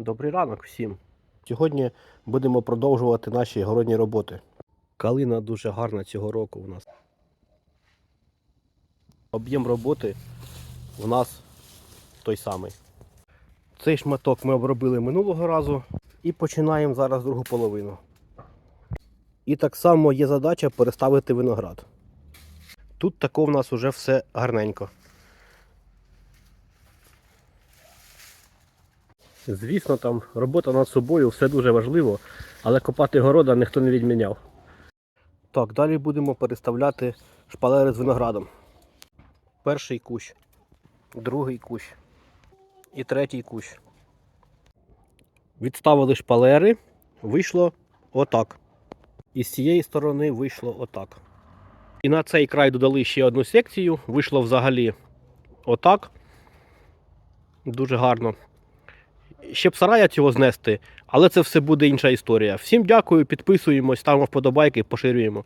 Добрий ранок всім. Сьогодні будемо продовжувати наші городні роботи. Калина дуже гарна цього року у нас. Об'єм роботи у нас той самий. Цей шматок ми обробили минулого разу і починаємо зараз другу половину. І так само є задача переставити виноград. Тут тако в нас вже все гарненько. Звісно, там робота над собою все дуже важливо, але копати города ніхто не відміняв. Так, далі будемо переставляти шпалери з виноградом. Перший кущ, другий кущ і третій кущ. Відставили шпалери, вийшло отак. І з цієї сторони вийшло отак. І на цей край додали ще одну секцію, вийшло взагалі отак. Дуже гарно. Ще б сарая цього знести, але це все буде інша історія. Всім дякую, підписуємось, ставимо вподобайки, поширюємо.